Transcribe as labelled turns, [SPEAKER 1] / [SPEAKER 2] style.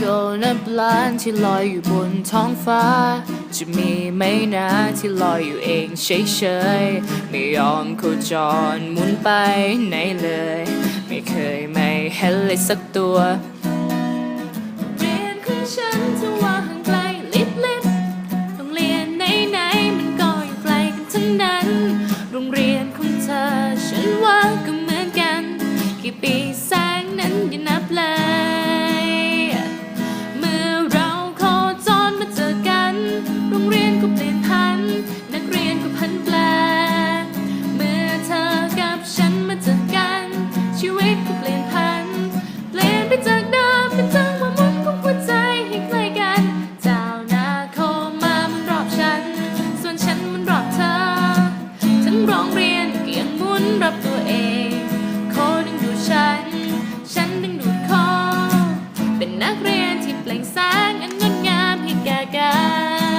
[SPEAKER 1] คนนับล้านที่ลอยอยู่บนท้องฟ้า จะมีไหมนะที่ลอยอยู่เองเฉยๆ ไม่ยอมโคจรหมุนไปไหนเลย ไม่เคยไม่เห็นเลยสักตัว ยนที่เปล่งแสงอันงดงามให้แก่กัน